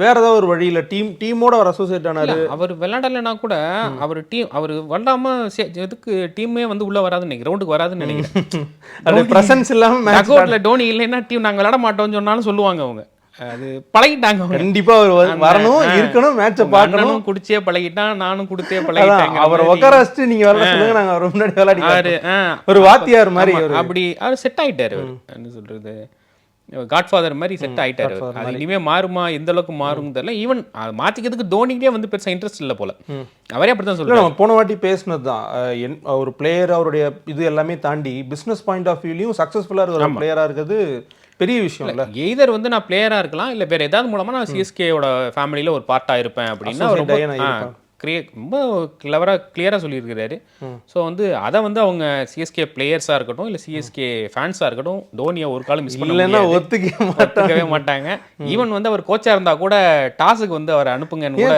வேற ஏதாவது ஒரு வழியில் டீம் டீமோட அவர் அசோசியேட் ஆனாரு. அவர் விளையாடலைன்னா கூட அவர் டீம் அவர் விளாடாம எதுக்கு டீமே வந்து உள்ள வராதுன்னு நினைக்கிறேன். கிரவுண்டுக்கு வராதுன்னு நினைக்கிறேன். பிரசன்ஸ் இல்லாமல் டோனி இல்லைன்னா டீம் நாங்க விளையாட மாட்டோம்னு சொன்னாலும் சொல்லுவாங்க அவங்க. அது பழகிட்டாங்க கண்டிப்பா அவர் வரணும் இருக்கணும் மேட்சை பார்க்கணும். குடிச்சே பழகிட்டான் நானும் குடுத்தே பழகிட்டேன் அவரை உட்கார வச்சுட்டு நீங்க விளையாட சொல்லுங்க நாங்க அவர் முன்னாடி விளையாடி ஒரு வாத்தியார் மாதிரி அப்படி அவர் செட் ஆயிட்டாரு என்ன சொல்றது? காட்ஃபாதர் மாதிரி செட் ஆயிட்டாரு. அது இனிமே மாறுமா எந்த அளவுக்கு மாறும் தெரியல. ஈவன் மாத்திக்கிறதுக்கு தோனிக்கே வந்து பெருசா இன்ட்ரெஸ்ட் இல்ல போல. அவரே அப்படித்தான் நம்ம போன வாட்டி பேசினது தான் ஒரு பிளேயர் அவருடைய இது எல்லாமே தாண்டி பிசினஸ் பாயிண்ட் ஆஃப் வியூலையும் சக்ஸஸ்ஃபுல்லாக இருக்கிற பிளேயரா இருக்கிறது பெரிய விஷயம் இல்ல எய்தர் வந்து நான் பிளேயரா இருக்கலாம் இல்ல வேற ஏதாவது மூலமா நான் சிஎஸ்கேவோட ஃபேமிலியில ஒரு பார்ட்டா இருப்பேன் அப்படின்னா ரொம்ப கிரியே ரொம்ப கிளவரா கிளியரா சொல்லியிருக்கிறாரு. ஸோ வந்து அதை வந்து அவங்க சிஎஸ்கே பிளேயர்ஸா இருக்கட்டும் இல்ல சிஎஸ்கே ஃபேன்ஸா இருக்கட்டும் தோனியை ஒரு காலம் மிஸ் பண்ண இல்லைன்னா முடியாது. ஒத்துக்க ஒத்துக்கவே மாட்டாங்க. ஈவன் வந்து அவர் கோச்சா இருந்தா கூட டாஸுக்கு வந்து அவர் அனுப்புங்கன்னு கூட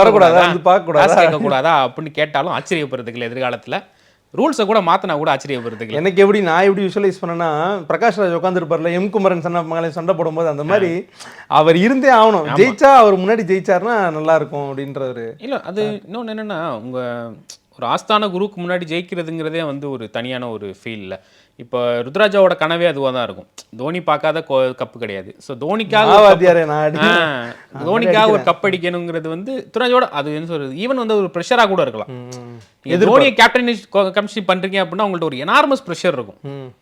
வரக்கூடாதா? பார்க்கக்கூடாதா? கேட்கக்கூடாதா? அப்படின்னு கேட்டாலும் ஆச்சரியப்படுறதுக்கு இல்லை எதிர்காலத்துல. ரூல்ஸை கூட மாத்தினா கூட ஆச்சரியப்படுறதுக்கு. எனக்கு எப்படி நான் எப்படி விஷுவலைஸ் பண்ணேன்னா பிரகாஷ் ராஜ் உட்காந்துருப்பார்ல எம் குமரன் மகளை சண்டை போடும்போது அந்த மாதிரி அவர் இருந்தே ஆகணும். ஜெயிச்சா அவர் முன்னாடி ஜெயிச்சாருன்னா நல்லா இருக்கும் அப்படின்றவர். இல்ல அது இன்னொன்னு என்னன்னா உங்க ஒரு ஆஸ்தான குருவுக்கு முன்னாடி ஜெயிக்கிறதுங்கிறதே வந்து ஒரு தனியான ஒரு ஃபீல்ல இப்போ ருத்ராஜாவோட கனவே அதுவாக தான் இருக்கும். தோனி பார்க்காத கோ- கப்பு கிடையாது. ஸோ தோனிக்காக தோனிக்காக ஒரு கப் அடிக்கணுங்கிறது வந்து துராஜோட அது என்ன சொல்றது? ஈவன் வந்து ஒரு ப்ரெஷராக கூட இருக்கலாம். தோனியை கேப்டன் கமிஷன் பண்றீங்க அப்படின்னா உங்கள்ட்ட ஒரு எனார்மஸ் ப்ரெஷர் இருக்கும்.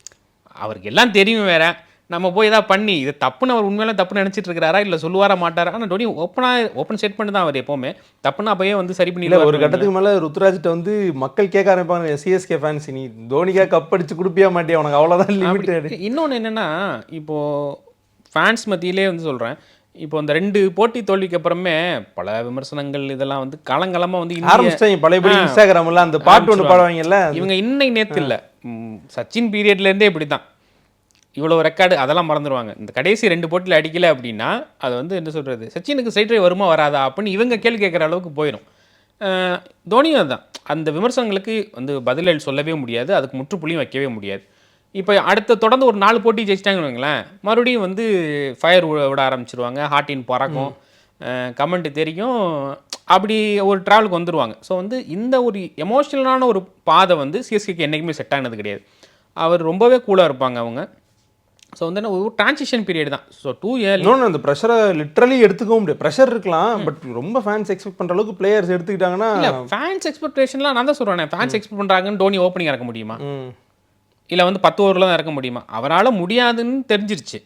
அவருக்கு எல்லாம் தெரியும் வேற. நம்ம போய் ஏதாவது பண்ணி இது தப்புன்னு அவர் உண்மையில தப்பு நினைச்சிட்டு இருக்கிறாரா? இல்ல சொல்லுவாரா மாட்டாரா? ஆனா டோனி ஓப்பனா ஓப்பன் செட் பண்ணி தான் அவர் எப்பவுமே. தப்புன்னா அப்பயே வந்து சரி இல்ல ஒரு பண்ணி கட்டத்துக்கு மேல ருத்ராஜ்ட்ட வந்து மக்கள் கேட்க ஆரம்பிப்பாங்க சிஎஸ்கே ஃபேன்ஸ் நீ தோனிக்கா கப் அடிச்சு குடுப்பியா மாட்டியா? உனக்கு அவ்வளவுதான் லிமிட் இன்னொன்னு என்னன்னா இப்போ ஃபேன்ஸ் மத்தியிலே வந்து சொல்றேன் இப்போ இந்த ரெண்டு போட்டி தோல்விக்கு அப்புறமே பல விமர்சனங்கள் இதெல்லாம் வந்து காலங்காலமா வந்து ஆரம்பிச்சிட்டாங்க பழையபடி இன்ஸ்டாகிராம்ல அந்த பாட்டு ஒன்று பாடுவாங்கல்ல இவங்க இன்னை நேத்து இல்ல. சச்சின் பீரியட்ல இருந்தே இப்படிதான் இவ்வளோ ரெக்கார்டு அதெல்லாம் மறந்துடுவாங்க இந்த கடைசி ரெண்டு போட்டியில் அடிக்கலை அப்படின்னா அது வந்து என்ன சொல்கிறது சச்சினுக்கு சைட் ட்ரைவ் வருமா வராதா அப்படின்னு இவங்க கேள்வி கேட்குற அளவுக்கு போயிடும் தோனியும் அதுதான் அந்த விமர்சனங்களுக்கு வந்து பதிலில் சொல்லவே முடியாது. அதுக்கு முற்றுப்புள்ளியும் வைக்கவே முடியாது. இப்போ அடுத்த தொடர்ந்து ஒரு நாலு போட்டி ஜெயிச்சிட்டாங்கன்னு வைங்களேன் மறுபடியும் வந்து ஃபயர் விட ஆரம்பிச்சிருவாங்க. ஹார்ட்டின் பறக்கும். கமெண்ட் தெரியும். அப்படி ஒரு ட்ராவலுக்கு வந்துடுவாங்க ஸோ வந்து இந்த ஒரு எமோஷனலான ஒரு பாதை வந்து சிஎஸ்கேக்கு என்றைக்குமே செட் ஆனது கிடையாது. அவர் ரொம்பவே கூலாக இருப்பாங்க அவங்க. ஸோ வந்து என்ன ஒரு டிரான்சிஷன் பீரியட் தான். ஸோ டூ இயர் இன்னொன்று அந்த ப்ரெஷரை லிட்ரலி எடுத்துக்கவும் முடியாது. ப்ரெஷர் இருக்கலாம் பட் ரொம்ப ஃபேன்ஸ் எக்ஸ்பெக்ட் பண்ற அளவுக்கு பிளேயர்ஸ் எடுத்துக்கிட்டாங்கன்னா ஃபேன்ஸ் எக்ஸ்பெக்டேஷன்லாம் நான் தான் சொல்கிறேன் ஃபேன்ஸ் எக்ஸ்பெக்ட் பண்ணுறாங்கன்னு டோனி ஓப்பனிங் இறக்க முடியுமா? இல்லை வந்து பத்து ஓவரில் தான் இறக்க முடியுமா? அவரால் முடியாதுன்னு தெரிஞ்சிருச்சு.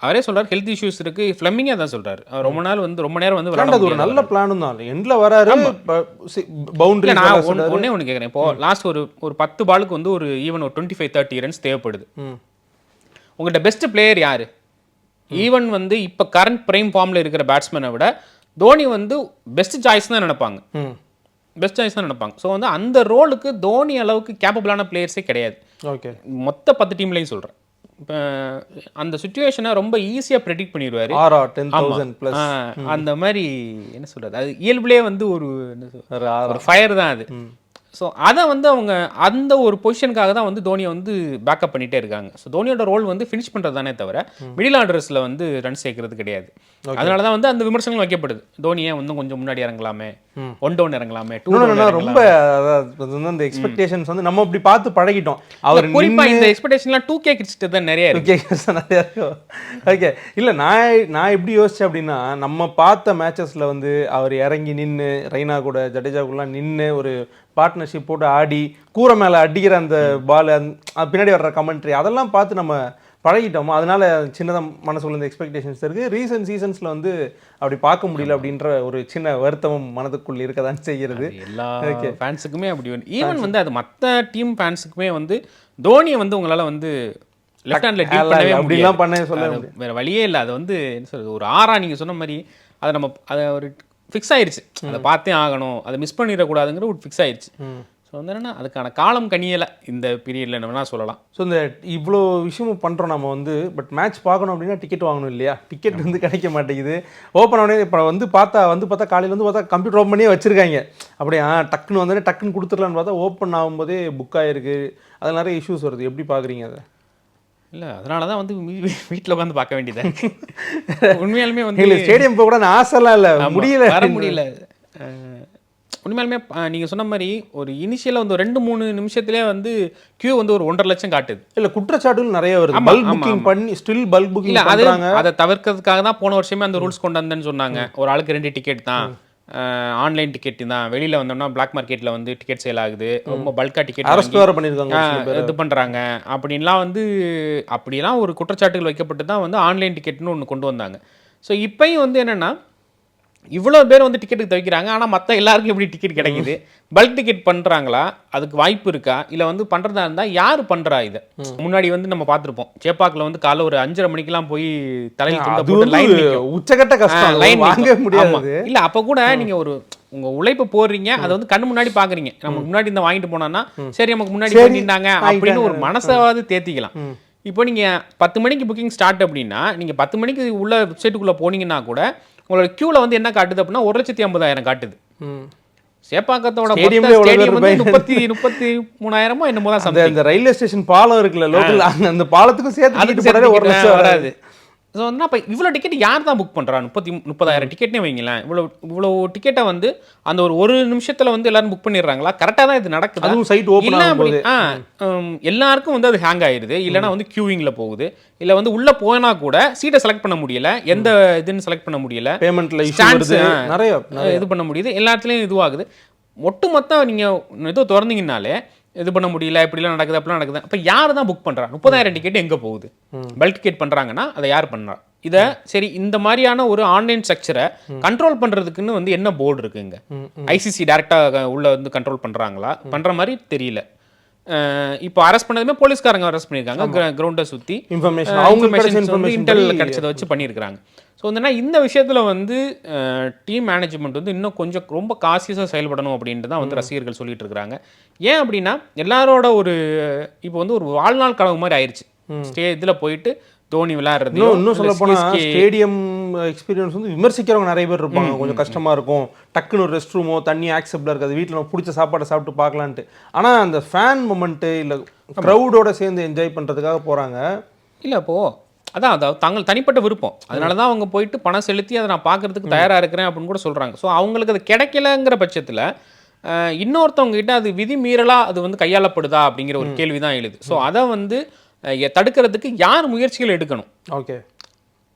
அவரே சொல்றாரு ஹெல்த் இஷ்யூஸ் இருக்கு. ஃப்ளெமிங்கே தான் சொல்றாரு. அவர் ரொம்ப நாள் வந்து ரொம்ப நேரம் வந்து விளையாட அது ஒரு. நல்ல பிளானும் தான். எண்ட்ல வராரு பவுண்டரி நான் ஒண்ணே ஒன்று கேட்குறேன் இப்போ லாஸ்ட் ஒரு ஒரு பத்து பாலுக்கு வந்து ஒரு ஈவன் ஒரு டுவெண்ட்டி ஃபைவ் தேர்ட்டி ரன்ஸ் தேவைப்படுது உங்கள்கிட்ட பெஸ்ட் பிளேயர் யாரு? ஈவன் வந்து இப்போ கரண்ட் பிரைம் ஃபார்மில் இருக்கிற பேட்ஸ்மேனை விட தோனி வந்து பெஸ்ட் சாய்ஸ் தான் நினைப்பாங்க. பெஸ்ட் சாய்ஸ் தான் நினைப்பாங்க. ஸோ வந்து அந்த ரோலுக்கு தோனி அளவுக்கு கேப்பபிளான பிளேயர்ஸே கிடையாது. ஓகே. மொத்த பத்து டீம்லையும் சொல்கிறேன் இப்போ அந்த சுச்சுவேஷனை ரொம்ப ஈஸியாக ப்ரெடிக்ட் பண்ணிடுவாரு. அந்த மாதிரி என்ன சொல்றது? அது இயல்புலேயே வந்து ஒரு ஒரு ஃபயர் தான் அது. ஸோ அதை வந்து அவங்க அந்த ஒரு பொசிஷனுக்காக தான் வந்து தோனியை வந்து பேக்கப் பண்ணிட்டே இருக்காங்க. ஸோ தோனியோட ரோல் வந்து ஃபினிஷ் பண்ணுறது தானே தவிர மிடில் ஆர்டர்ஸில் வந்து ரன் சேர்க்கறது கிடையாது. அதனால தான் வந்து அந்த விமர்சனங்கள் வைக்கப்படுது. தோனியை வந்து கொஞ்சம் முன்னாடி இறங்கலாமே ஒன் டவுன் இறங்கலாமே டூ ரொம்ப அந்த எக்ஸ்பெக்டேஷன்ஸ் வந்து நம்ம அப்படி பார்த்து பழகிட்டோம். அவர் குறிப்பா இந்த எக்ஸ்பெக்டேஷன்லாம் டூ கே கிட்ஸ்ட்டு தான் நிறைய இருக்கு. ஓகே நிறையா இருக்கும் ஓகே இல்லை நான் நான் எப்படி யோசிச்சேன் அப்படின்னா நம்ம பார்த்த மேட்சஸில் வந்து அவர் இறங்கி நின்று ரெய்னா கூட ஜடேஜா கூடலாம் நின்று ஒரு பார்ட்னர்ஷிப் போட்டு ஆடி கூரை மேலே அடிக்கிற அந்த பால் பின்னாடி வர்ற கமெண்ட்ரி அதெல்லாம் பார்த்து நம்ம பழகிட்டோம்? அதனால சின்னதாக மனசுக்குள்ள இந்த எக்ஸ்பெக்டேஷன்ஸ் இருக்குது ரீசன்ட் சீசன்ஸில் வந்து அப்படி பார்க்க முடியல அப்படின்ற ஒரு சின்ன வருத்தமும் மனதுக்குள் இருக்க தான் செய்கிறது எல்லா ஃபேன்ஸுக்குமே அப்படி ஈவன் வந்து அது மற்ற டீம் ஃபேன்ஸுக்குமே வந்து தோனியை வந்து உங்களால வந்து லெஃப்ட் ஹேண்ட்ல டீல் பண்ணவே அப்படிலாம் பண்ண சொல்ல வேற வழியே இல்லை. அது வந்து என்ன சொல்றது ஒரு ஆறா நீங்க சொன்ன மாதிரி அதை நம்ம அதை ஒரு ஃபிக்ஸ் ஆயிருச்சு. அதை பார்த்தே ஆகணும். அதை மிஸ் பண்ணிடக்கூடாதுங்கிற ஒரு ஃபிக்ஸ் ஆயிருச்சு. ஸோ வந்து என்னன்னா அதுக்கான காலம் கனியலை இந்த பீரியட்ல என்ன வேணா சொல்லலாம். ஸோ இந்த இவ்வளோ விஷயமும் பண்ணுறோம் நம்ம வந்து பட் மேட்ச் பார்க்கணும் அப்படின்னா டிக்கெட் வாங்கணும் இல்லையா? டிக்கெட் வந்து கிடைக்க மாட்டேங்குது. ஓப்பன் உடனே இப்போ வந்து பார்த்தா வந்து பார்த்தா காலையில் வந்து பார்த்தா கம்ப்யூட்டர் ஓப்பன் பண்ணியே வச்சிருக்காங்க. அப்படியே டக்குன்னு வந்தோடனே டக்குன்னு கொடுத்துடலான்னு பார்த்தா ஓப்பன் ஆகும்போதே புக் ஆகிருக்கு அது நிறைய இஷ்யூஸ் வருது. எப்படி பார்க்குறீங்க அதை? இல்ல அதனால தான் வந்து வீட்டில் உட்காந்து பார்க்க வேண்டியதா இருக்கு. <laughs> உண்மையாலுமே வந்து எங்களுக்கு ஸ்டேடியம் போக கூட நான் ஆசைலாம் இல்லை. முடியல. வர முடியல. உண்மையாலுமே அஹ், நீங்க சொன்ன மாதிரி ஒரு இனிஷியலாக வந்து ரெண்டு மூணு நிமிஷத்துலேயே வந்து கியூ வந்து ஒரு ஒன்றரை லட்சம் காட்டுது. இல்லை குற்றச்சாட்டுகள் நிறைய வருது. Bulk booking. பண்ணி ஸ்டில் பல்க் இல்ல புக்கிங் அது பண்ணுறாங்க அதை தவிர்க்கிறதுக்காக தான் போன வருஷமே அந்த ரூல்ஸ் கொண்டு வந்தேன்னு சொன்னாங்க. ஒரு ஆளுக்கு ரெண்டு டிக்கெட் தான். ஆன்லைன் டிக்கெட் தான். வெளியில வந்தோம்னா பிளாக் மார்க்கெட்ல வந்து டிக்கெட் சேல் ஆகுது. ரொம்ப பல்கா டிக்கெட் அரெஸ்ட் வேறு பண்ணியிருக்காங்க. இது பண்றாங்க. அப்படின்லாம் வந்து அப்படிலாம் ஒரு குற்றச்சாட்டுகள் வைக்கப்பட்டு தான் வந்து ஆன்லைன் டிக்கெட்னு ஒன்று கொண்டு வந்தாங்க. ஸோ இப்பயும் வந்து என்னன்னா இவ்வளோ பேர் வந்து டிக்கெட்டுக்கு தவிக்கிறாங்க. ஆனால் மற்ற எல்லாருக்கும் எப்படி டிக்கெட் கிடைக்குது? பல்க் டிக்கெட் பண்ணுறாங்களா அதுக்கு வாய்ப்பு இருக்கா? இல்லை வந்து பண்ணுறதா இருந்தால் யார் பண்ணுறா இதை? முன்னாடி வந்து நம்ம பார்த்துருப்போம். சேப்பாக்கில் வந்து காலைல ஒரு அஞ்சரை மணிக்கெல்லாம் போய் தலையில் லைன் உச்சகட்ட கஷ்டம். லைன் வாங்க முடியாது. இல்ல அப்ப கூட நீங்க ஒரு உங்க உழைப்பு போடுறீங்க. அதை வந்து கண்ணு முன்னாடி பாக்குறீங்க நம்ம முன்னாடி இந்த வாங்கிட்டு போனோம்னா சரி நமக்கு முன்னாடி நின்னாங்க அப்படின்னு ஒரு மனசாவது தேத்திக்கலாம். இப்போ நீங்க பத்து மணிக்கு புக்கிங் ஸ்டார்ட் அப்படின்னா நீங்க பத்து மணிக்கு உள்ள வெப்சைட்டுக்குள்ள போனீங்கன்னா கூட உங்களோட கியூல வந்து என்ன காட்டுது அப்படின்னா ஒரு லட்சத்தி ஐம்பதாயிரம் காட்டுது. சேப்பாக்கத்தோட? முப்பத்தி முப்பத்தி மூணாயிரமோ என்னமோ தான் அந்த ரயில்வே ஸ்டேஷன் பாலம் இருக்குல்ல லோக்கல் அந்த பாலத்துக்கும் சேர்த்து அதுக்கு ஒரு லட்சம் வராது. ஸோ வந்து அப்போ இவ்வளோ டிக்கெட் யார் தான் புக் பண்ணுறா முப்பத்தி முப்பதாயிரம் டிக்கெட்னே வைங்களேன் இவ்வளோ இவ்வளோ டிக்கெட்டை வந்து அந்த ஒரு ஒரு நிமிஷத்தில் வந்து எல்லாரும் புக் பண்ணிடுறாங்களா? கரெக்டாக தான் இது நடக்குது? அதுவும் சைட் ஓப்பன் ஆ எல்லாருக்கும் வந்து அது ஹேங் ஆயிருது. இல்லைன்னா வந்து கியூவிங்கில் போகுது. இல்லை வந்து உள்ளே போனா கூட சீட்டை செலக்ட் பண்ண முடியல. எந்த இதுன்னு செலக்ட் பண்ண முடியல. வருது. ஆ. நிறைய இது பண்ண முடியுது. எல்லா இடத்துலையும் இதுவாகுது. ஒட்டுமொத்த நீங்கள் ஏதோ திறந்தீங்கனாலே இது பண்ண முடியல இப்படிலாம் நடக்குது அப்படிலாம் நடக்குது. அப்போ யார் தான் புக் பண்ணுறா முப்பதாயிரம் டிக்கெட் எங்கே போகுது? பல்க் டிக்கெட் பண்ணுறாங்கன்னா அதை யார் பண்ணுறா இதை சரி இந்த மாதிரியான ஒரு ஆன்லைன் ஸ்ட்ரக்சரை கண்ட்ரோல் பண்ணுறதுக்குன்னு வந்து என்ன போர்டு இருக்குங்க ஐசிசி டேரெக்டாக உள்ள வந்து கண்ட்ரோல் பண்ணுறாங்களா பண்ணுற மாதிரி தெரியல. இப்போ அரெஸ்ட் பண்ணதுமே போலீஸ்காரங்க அரெஸ்ட் பண்ணியிருக்காங்க. கிரவுண்டை சுற்றி இன்ஃபர்மேஷன் அவங்க இன்டெல் கிடைச்சதை வச்சு பண்ணியிருக்காங்க ஸோ வந்துன்னா இந்த விஷயத்தில் வந்து டீம் மேனேஜ்மெண்ட் வந்து இன்னும் கொஞ்சம் ரொம்ப காசியஸாக செயல்படணும் அப்படின்ட்டு தான் வந்து ரசிகர்கள் சொல்லிட்டு இருக்கிறாங்க. ஏன் அப்படின்னா எல்லாரோட ஒரு இப்போ வந்து ஒரு வாழ்நாள் கனவு மாதிரி ஆயிடுச்சு ஸ்டே இதில் போயிட்டு தோனி விளையாடுறது இன்னும் சொல்ல போனா ஸ்டேடியம் எக்ஸ்பீரியன்ஸ் வந்து விமர்சிக்கிறவங்க நிறைய பேர் இருப்பாங்க. கொஞ்சம் கஷ்டமா இருக்கும். டக்குன்னு ஒரு ரெஸ்ட் ரூமோ தண்ணி ஆக்செப்டாக இருக்காது. வீட்டில் நம்ம பிடிச்ச சாப்பாடை சாப்பிட்டு பார்க்கலான்ட்டு. ஆனா அந்த ஃபேன் மொமெண்ட்டு இல்லை க்ரௌடோட சேர்ந்து என்ஜாய் பண்றதுக்காக போறாங்க. இல்லை இப்போ அதான் அதாவது தங்கள் தனிப்பட்ட விருப்பம். அதனால தான் அவங்க போயிட்டு பணம் செலுத்தி அதை நான் பார்க்கறதுக்கு தயாராக இருக்கிறேன் அப்படின்னு கூட சொல்கிறாங்க ஸோ அவங்களுக்கு அது கிடைக்கலங்கிற பட்சத்தில் இன்னொருத்தவங்க கிட்ட அது விதி மீறலா அது வந்து கையாளப்படுதா அப்படிங்கிற ஒரு கேள்வி தான் எழுது. ஸோ அதை வந்து தடுக்கிறதுக்கு யார் முயற்சிகள் எடுக்கணும்? ஓகே.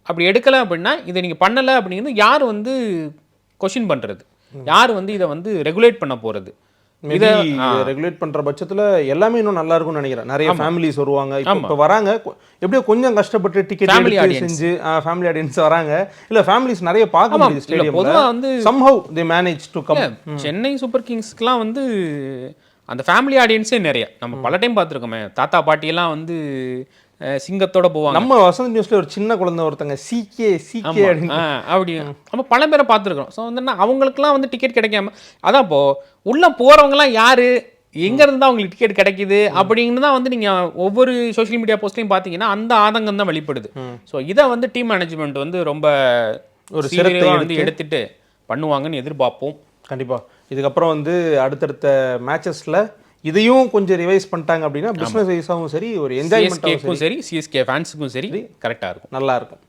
அப்படி எடுக்கலை அப்படின்னா இதை நீங்கள் பண்ணலை அப்படிங்கிறது யார் வந்து கொஷின் பண்ணுறது யார் வந்து இதை வந்து ரெகுலேட் பண்ண போகிறது மேபி ரெகுலேட் பண்ற பட்சத்துல எல்லாமே இன்னும் நல்லா இருக்கும்னு நினைக்கிறேன். நிறைய ஃபேமிலிஸ் வருவாங்க. இப்போ வராங்க. எப்படியோ கொஞ்சம் கஷ்டப்பட்டு டிக்கெட் audience. செஞ்சு ஃபேமிலி ஆடியன்ஸ் வராங்க. இல்ல ஃபேமிலிஸ் நிறைய பார்க்க முடியுது இல்லை ஸ்டேடியம்ல பொதுவாக வந்து somehow they manage to come Chennai super கிங்ஸ்க்குலாம் வந்து அந்த ஃபேமிலி ஆடியன்ஸே நிறைய. நம்ம பல டைம் பார்த்துருக்கோமே. தாத்தா பாட்டியெல்லாம் வந்து அஹ், சிங்கத்தோட போவாங்க. நம்ம வசந்த் நியூஸ்ல ஒரு சின்ன குழந்தை ஒருத்தங்க சிகே சிகே அப்படி. நம்ம பல பேரை பார்த்துருக்கோம் ஸோ வந்து அவங்களுக்குலாம் வந்து டிக்கெட் கிடைக்காம அதான் இப்போ உள்ள போறவங்கலாம் யாரு? எங்க இருந்து தான் அவங்களுக்கு டிக்கெட் கிடைக்குது? அப்படின்னு தான் வந்து நீங்க ஒவ்வொரு சோஷியல் மீடியா போஸ்ட்லையும் பார்த்தீங்கன்னா அந்த ஆதங்கம் தான் வெளிப்படுது. ஸோ இதை வந்து டீம் மேனேஜ்மெண்ட் வந்து ரொம்ப ஒரு சிறப்பாக வந்து எடுத்துட்டு பண்ணுவாங்கன்னு எதிர்பார்ப்போம். கண்டிப்பா. இதுக்கப்புறம் வந்து அடுத்தடுத்த மேட்சஸ்ல இதையும் கொஞ்சம் ரிவைஸ் பண்ணிட்டாங்க அப்படின்னா பிசினஸ் வைஸாகவும் சரி ஒரு என்ஜாய்மெண்ட்டாகவும் சரி. சிஎஸ்கே ஃபேன்ஸுக்கும் சரி கரெக்டாக இருக்கும். நல்லா இருக்கும்.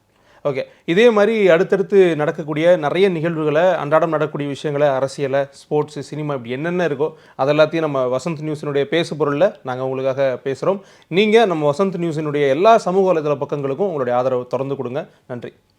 ஓகே இதே மாதிரி அடுத்தடுத்து நடக்கக்கூடிய நிறைய நிகழ்வுகளை அன்றாடம் நடக்கக்கூடிய விஷயங்களை அரசியலை ஸ்போர்ட்ஸ் சினிமா இப்படி என்னென்ன இருக்கோ அதெல்லாத்தையும் நம்ம வசந்த் நியூஸினுடைய பேசு பொருளில் நாங்கள் உங்களுக்காக பேசுகிறோம் நீங்கள் நம்ம வசந்த் நியூஸினுடைய எல்லா சமூக வலைதள பக்கங்களுக்கும் உங்களுடைய ஆதரவு தொடர்ந்து கொடுங்க. நன்றி.